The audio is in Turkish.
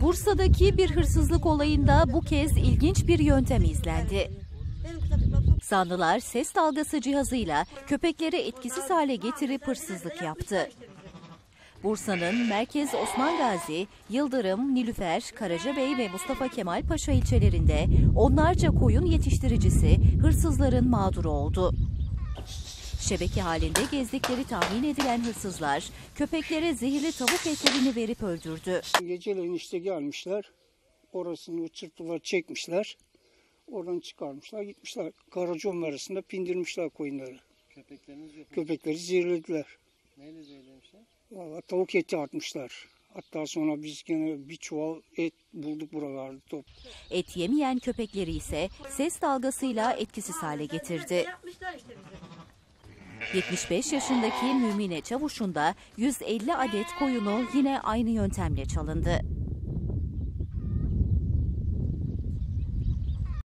Bursa'daki bir hırsızlık olayında bu kez ilginç bir yöntem izlendi. Zanlılar ses dalgası cihazıyla köpekleri etkisiz hale getirip hırsızlık yaptı. Bursa'nın Merkez Osman Gazi, Yıldırım, Nilüfer, Karacabey ve Mustafa Kemal Paşa ilçelerinde onlarca koyun yetiştiricisi hırsızların mağduru oldu. Şebeke halinde gezdikleri tahmin edilen hırsızlar köpeklere zehirli tavuk etlerini verip öldürdü. Geceleyin işte gelmişler. Orasını çırptılar, çekmişler. Oradan çıkarmışlar, gitmişler. Karacom arasında pindirmişler koyunları. Köpekleriniz yok. Köpekleri zehirlediler. Neyle zehirlemişler? Valla tavuk eti atmışlar. Hatta sonra biz gene bir çuval et bulduk buralarda. Top. Et yemeyen köpekleri ise ses dalgasıyla etkisiz hale getirdi. 75 yaşındaki Mümine Çavuş'un da 150 adet koyunu yine aynı yöntemle çalındı.